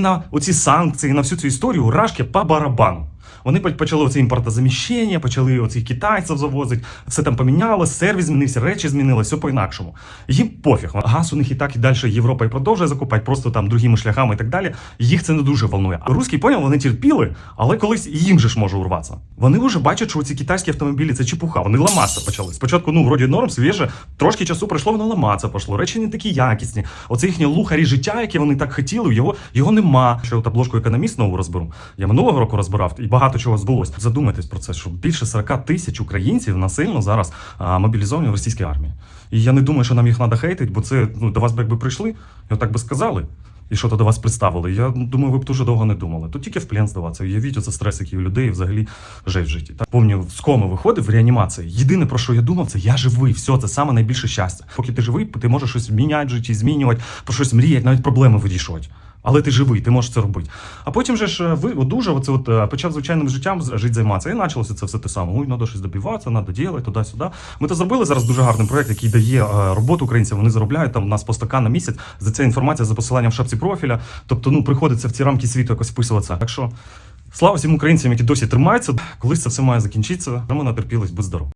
на оці санкції, на всю цю історію рашки по барабану. Вони почали оце імпортозаміщення, почали оцих китайців завозити, все там помінялося, сервіс змінився, речі змінилися, все по-інакшому. Їм пофіг. Газ у них і так і далі Європа і продовжує закупати, просто там другими шляхами і так далі. Їх це не дуже волнує. А Руські поняв, вони терпіли, але колись їм же ж може урватися. Вони вже бачать, що ці китайські автомобілі це чепуха. Вони ламатися почали. Спочатку, ну, вроді норм, свіже, трошки часу пройшло, воно ламатися пошло. Речі не такі якісні. Оце їхнє лухарі життя, яке вони так хотіли, його, його нема. Ще от обложку економіст нову розберу. Я минулого року розбирав і багато чого збулось. Задумайтесь про це, що більше 40 тисяч українців насильно зараз мобілізовані в російській армії. І я не думаю, що нам їх треба хейтити, бо це ну, до вас би якби прийшли, і отак би сказали. І що то до вас представили. Я думаю, ви б дуже довго не думали. Тут тільки в плен здаватися. Уявіть оце стрес, який у людей взагалі жесть в житті. Так помню, з коми виходив в реанімації. Єдине про що я думав, це я живий. Все, це саме найбільше щастя. Поки ти живий, ти можеш щось міняти в житті, змінювати, про щось мріяти, навіть проблеми вирішувати. Але ти живий, ти можеш це робити. А потім же ж е, ви одужав, оце от е, почав звичайним життям жити займатися. І почалося це все те саме. Ой, треба щось добиватися, треба робити, туди-сюди. Ми то зробили зараз дуже гарний проект, який дає е, роботу українцям. Вони заробляють там у нас по стакан на місяць. За це інформація за посиланням в шапці профіля. Тобто, ну приходиться в ці рамки світу якось вписуватися. Так що слава всім українцям, які досі тримаються. Колись це все має закінчитися. Ми натерпілись, будь здоров.